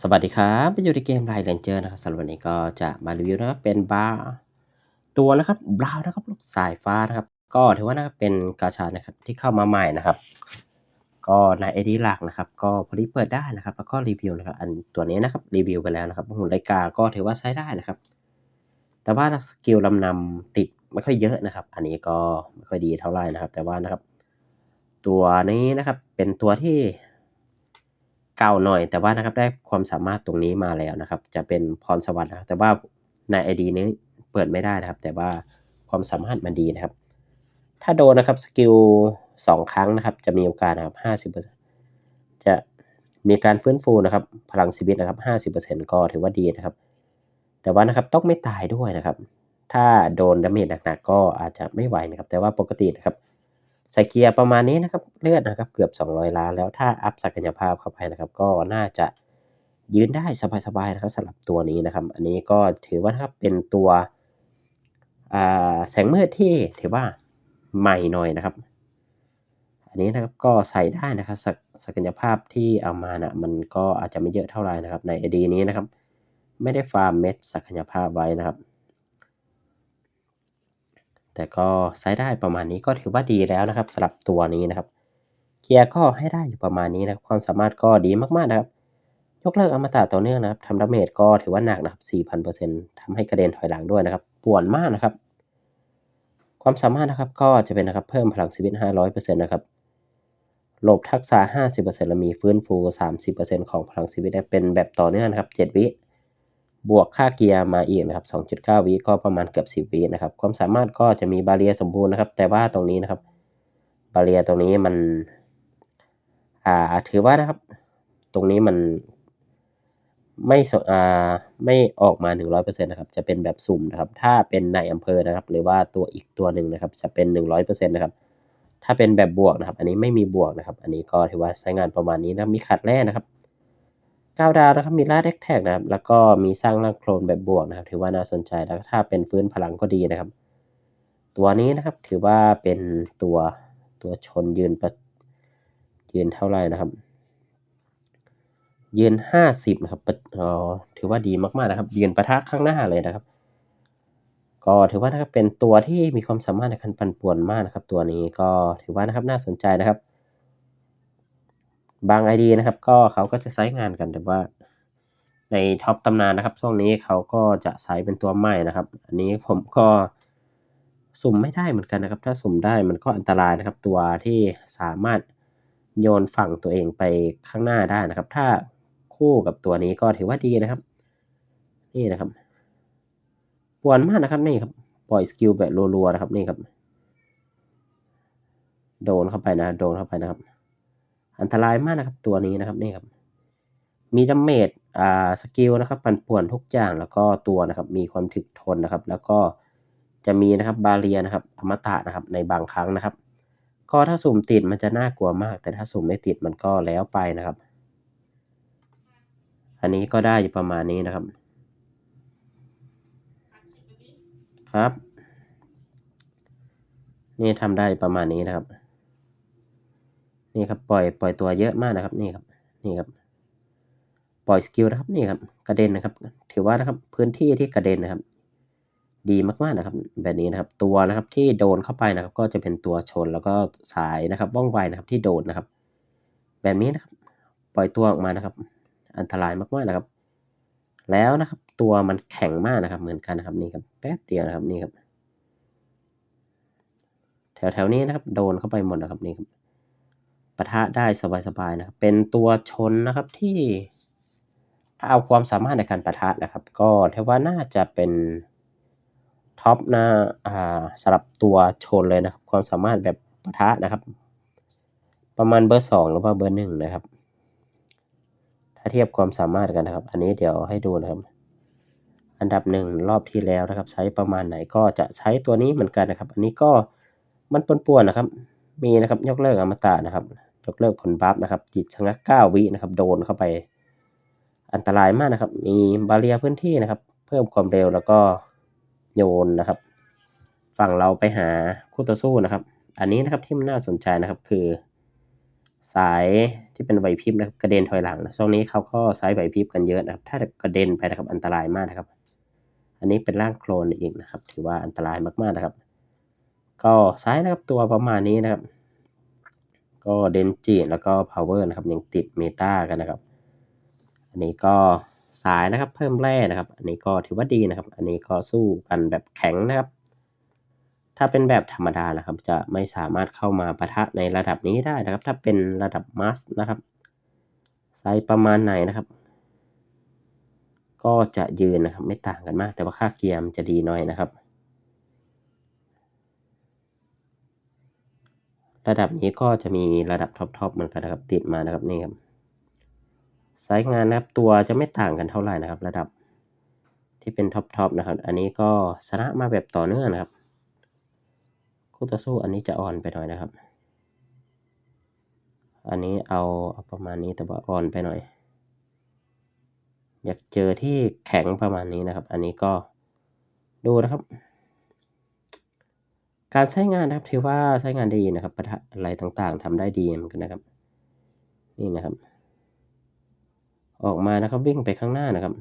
สวัสดีครับไปอยู่ในเกม Line Ranger นะครับสำหรับวันนี้ก็จะมารีวิวนะครับเป็นบาร์ตัวนะครับบราวนะครับลูกสายฟ้านะครับ ก็ถือว่านะครับเป็นกาชานะครับที่เข้ามาใหม่นะครับ ก็ในไอดีหลักนะครับ ก็พอดีเปิดได้นะครับ แล้วก็รีวิวนะครับ อันตัวนี้นะครับรีวิวไปแล้วนะครับหุ่นไลกาก็ถือว่าใช้ได้นะครับ แต่ว่าสกิลลำนำติดไม่ค่อยเยอะนะครับ อันนี้ก็ไม่ค่อยดีเท่าไหร่นะครับ แต่ว่านะครับ ตัวนี้นะครับเป็นตัวที่ เก่าหน่อย แต่ว่านะครับได้ความสามารถตรงนี้มาแล้วนะครับ จะเป็นพรสวรรค์นะครับแต่ว่าในไอดีนี้เปิดไม่ได้นะครับ แต่ว่าความสามารถมันดีนะครับ ถ้าโดนนะครับสกิลสองครั้งนะครับ จะมีโอกาสนะครับห้าสิบเปอร์จะมีการฟื้นฟูนะครับ พลังชีวิตนะครับห้าสิบเปอร์เซ็นก็ถือว่าดีนะครับ แต่ว่านะครับต้องไม่ตายด้วยนะครับ ถ้าโดนดาเมจหนักๆก็อาจจะไม่ไหวนะครับ แต่ว่าปกตินะครับ ใส่เกียร์ประมาณนี้นะครับเลือดนะครับเกือบ 200 ล้านแล้วถ้าอัพศักยภาพเข้าไปนะครับ ก็น่าจะยืนได้สบายๆนะครับสำหรับตัวนี้นะครับ อันนี้ก็ถือว่านะครับเป็นตัวแสงมืดที่ถือว่าใหม่หน่อยนะครับ อันนี้นะครับก็ใส่ได้นะครับศศักยภาพที่เอามานะมันก็อาจจะไม่เยอะเท่าไหร่นะครับในอดีนี้นะครับ ไม่ได้ฟาร์มเม็ดศักยภาพไว้นะครับ แต่ก็ใช้ได้ประมาณนี้ก็ถือว่าดีแล้วนะครับสำหรับตัวนี้นะครับ เกียร์ก็ให้ได้อยู่ประมาณนี้นะครับ ความสามารถก็ดีมากๆนะครับ ยกเลิกอมตะต่อเนื่องนะครับทำดาเมจก็ถือว่าหนักนะครับ 4,000%ทำให้กระเด็นถอยหลังด้วยนะครับป่วนมากนะครับ ความสามารถนะครับก็จะเป็นนะครับเพิ่มพลังชีวิต 500%นะครับหลบทักษะ 50%และมีฟื้นฟู 30%ของพลังชีวิตได้เป็นแบบต่อเนื่องนะครับ 7 วิ บวกค่าเกียร์มาอีกนะครับ 2.9 วิก็ประมาณเกือบ 10 วินะครับ ความสามารถก็จะมีบาเรียสมบูรณ์นะครับ แต่ว่าตรงนี้นะครับ บาเรียตรงนี้มัน อ่า ถือว่านะครับ ตรงนี้มันไม่อ่าไม่ออกมา 100%นะครับ จะเป็นแบบสุ่มนะครับ ถ้าเป็นในอำเภอนะครับ หรือว่าตัวอีกตัวหนึ่งนะครับ จะเป็น 100%นะครับ ถ้าเป็นแบบบวกนะครับ อันนี้ไม่มีบวกนะครับ อันนี้ก็ถือว่าใช้งานประมาณนี้นะ มีขัดแร่นะครับ 9 ดาวนะครับมีล่าเด็กแท็กนะครับแล้วก็มีสร้างร่างโคลนแบบบวกนะครับ ถือว่าน่าสนใจแล้วถ้าเป็นฟื้นพลังก็ดีนะครับ ตัวนี้นะครับถือว่าเป็นตัวตัวชนยืนประยืนเท่าไหร่นะครับ ยืน 50นะครับอ๋อถือว่าดีมากๆนะครับ ยืนประทะข้างหน้าเลยนะครับ ก็ถือว่านะครับเป็นตัวที่มีความสามารถในการปั่นป่วนมากนะครับ ตัวนี้ก็ถือว่านะครับน่าสนใจนะครับ บางไอดีนะครับ ก็เขาก็จะใช้งานกันแต่ว่าในท็อปตำนานนะครับช่วงนี้เขาก็จะใช้เป็นตัวใหม่นะครับ อันนี้ผมก็สุ่มไม่ได้เหมือนกันนะครับ ถ้าสุ่มได้มันก็อันตรายนะครับ ตัวที่สามารถโยนฝั่งตัวเองไปข้างหน้าได้นะครับ ถ้าคู่กับตัวนี้ก็ถือว่าดีนะครับ นี่นะครับปวนมากนะครับนี่ครับปล่อยสกิลแบบรัวๆนะครับนี่ครับ โดนเข้าไปนะ โดนเข้าไปนะครับ อันตรายมากนะครับตัวนี้นะครับนี่ครับ มีดาเมจอ่าสกิลนะครับปั่นป่วนทุกอย่างแล้วก็ตัวนะครับ มีความถึกทนนะครับ แล้วก็จะมีนะครับบาเรียนะครับอมตะนะครับในบางครั้งนะครับ ก็ถ้าสุ่มติดมันจะน่ากลัวมาก แต่ถ้าสุ่มไม่ติดมันก็แล้วไปนะครับ อันนี้ก็ได้อยู่ประมาณนี้นะครับ ครับ นี่ทำได้ประมาณนี้นะครับ นี่ครับปล่อยปล่อยตัวเยอะมากนะครับนี่ครับนี่ครับปล่อยสกิลนะครับนี่ครับกระเด็นนะครับ ถือว่านะครับพื้นที่ที่กระเด็นนะครับ ดีมากๆนะครับ แบบนี้นะครับ ตัวนะครับที่โดนเข้าไปนะครับ ก็จะเป็นตัวชนแล้วก็สายนะครับว่องไวนะครับที่โดนนะครับ แบบนี้นะครับ ปล่อยตัวออกมานะครับ อันตรายมากๆนะครับ แล้วนะครับ ตัวมันแข็งมากนะครับ เหมือนกันนะครับนี่ครับแป๊บเดียวนะครับนี่ครับ แถวๆนี้นะครับ โดนเข้าไปหมดนะครับนี่ครับ ปะทะได้สบายๆนะครับ เป็นตัวชนนะครับที่ถ้าเอาความสามารถในการปะทะนะครับ ก็เทว่าน่าจะเป็นท็อปนะอ่าสำหรับตัวชนเลยนะครับ ความสามารถแบบปะทะนะครับ ประมาณเบอร์สองหรือว่าเบอร์หนึ่งนะครับ ถ้าเทียบความสามารถกันนะครับ อันนี้เดี๋ยวให้ดูนะครับ อันดับหนึ่งรอบที่แล้วนะครับ ใช้ประมาณไหนก็จะใช้ตัวนี้เหมือนกันนะครับ อันนี้ก็มันปนป่วนนะครับ มีนะครับยกเลิกอมตะนะครับ ยกเลิกผลบัฟนะครับ จิตชะงัก9วินะครับ โดนเข้าไป อันตรายมากนะครับ มีบาเรียพื้นที่นะครับ เพิ่มความเร็วแล้วก็โยนนะครับ ฝั่งเราไปหาคู่ต่อสู้นะครับ อันนี้นะครับที่มันน่าสนใจนะครับคือ สายที่เป็นไหวพริบนะครับกระเด็นถอยหลังนะช่วงนี้เขาก็ใช้ไหวพริบกันเยอะนะครับ ถ้ากระเด็นไปนะครับอันตรายมากนะครับ อันนี้เป็นร่างโคลนอีกนะครับ ถือว่าอันตรายมากๆนะครับ ก็ใช้นะครับตัวประมาณนี้นะครับ ก็เดนจิแล้วก็พาวเวอร์นะครับยังติดเมตากันนะครับ อันนี้ก็สายนะครับเพิ่มแร่นะครับ อันนี้ก็ถือว่าดีนะครับ อันนี้ก็สู้กันแบบแข็งนะครับ ถ้าเป็นแบบธรรมดานะครับ จะไม่สามารถเข้ามาปะทะในระดับนี้ได้นะครับ ถ้าเป็นระดับมัสนะครับไซส์ประมาณไหนนะครับ ก็จะยืนนะครับ ไม่ต่างกันมาก แต่ว่าค่าเกียร์มันจะดีหน่อยนะครับ ระดับนี้ก็จะมีระดับท็อปๆเหมือนกันนะครับติดมานะครับนี่ครับไซส์งานนะครับตัวจะไม่ต่างกันเท่าไหร่นะครับ ระดับที่เป็นท็อปๆนะครับ อันนี้ก็ชนะมาแบบต่อเนื่องนะครับคู่ต่อสู้อันนี้จะอ่อนไปหน่อยนะครับ อันนี้เอาเอาประมาณนี้แต่ว่าอ่อนไปหน่อย อยากเจอที่แข็งประมาณนี้นะครับ อันนี้ก็ดูนะครับ การใช้งานนะครับถือว่าใช้งานดีนะครับอะไรต่างๆทำได้ดีเหมือนกันนะครับ นี่นะครับ ออกมานะครับวิ่งไปข้างหน้านะครับ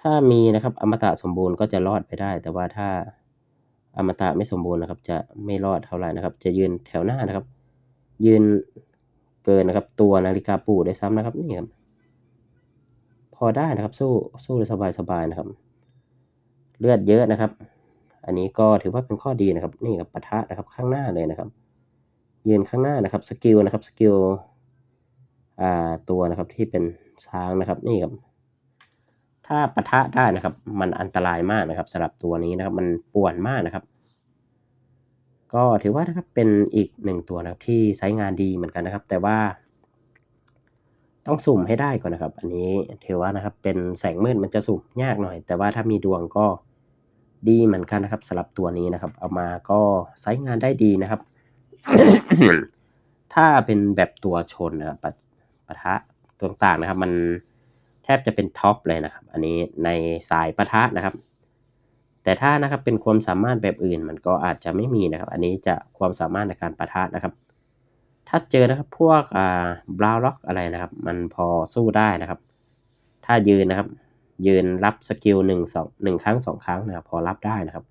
ถ้ามีนะครับอมตะสมบูรณ์ก็จะรอดไปได้ แต่ว่าถ้าอมตะไม่สมบูรณ์นะครับ จะไม่รอดเท่าไหร่นะครับ จะยืนแถวหน้านะครับ ยืนเกินนะครับ ตัวนาฬิกาปู่ได้ซ้ำนะครับนี่ครับพอได้นะครับสู้สู้ได้สบายๆนะครับ เลือดเยอะนะครับ อันนี้ก็ถือว่าเป็นข้อดีนะครับนี่ครับปะทะนะครับข้างหน้าเลยนะครับ ยืนข้างหน้านะครับสกิลนะครับสกิลอ่าตัวนะครับที่เป็นช้างนะครับนี่ครับ ถ้าปะทะได้นะครับ มันอันตรายมากนะครับสำหรับตัวนี้นะครับ มันป่วนมากนะครับ ก็ถือว่านะครับเป็นอีกหนึ่งตัวนะครับที่ใช้งานดีเหมือนกันนะครับ แต่ว่า ต้องสุ่มให้ได้ก่อนนะครับ อันนี้ถือว่านะครับเป็นแสงมืดมันจะสุ่มยากหน่อย แต่ว่าถ้ามีดวงก็ ดีเหมือนกันนะครับสำหรับตัวนี้นะครับ เอามาก็ใช้งานได้ดีนะครับ ถ้าเป็นแบบตัวชนนะครับปะปะทะต,ต่างๆนะครับ มันแทบจะเป็นท็อปเลยนะครับ อันนี้ในสายปะทะนะครับ แต่ถ้านะครับเป็นความสามารถแบบอื่นมันก็อาจจะไม่มีนะครับ อันนี้จะความสามารถในการปะทะนะครับ ถ้าเจอนะครับพวกอ่าบราวล็อกอะไรนะครับ มันพอสู้ได้นะครับ ถ้ายืนนะครับ ยืนรับสกิลหนึ่งสองหนึ่งครั้งสองครั้งนะครับพอรับได้นะครับ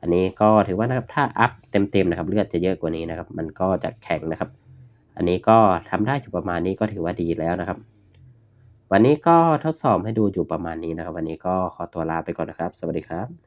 อันนี้ก็ถือว่านะครับถ้าอัพเต็มๆนะครับเลือดจะเยอะกว่านี้นะครับ มันก็จะแข็งนะครับ อันนี้ก็ทำได้อยู่ประมาณนี้ก็ถือว่าดีแล้วนะครับ วันนี้ก็ทดสอบให้ดูอยู่ประมาณนี้นะครับ วันนี้ก็ขอตัวลาไปก่อนนะครับ สวัสดีครับ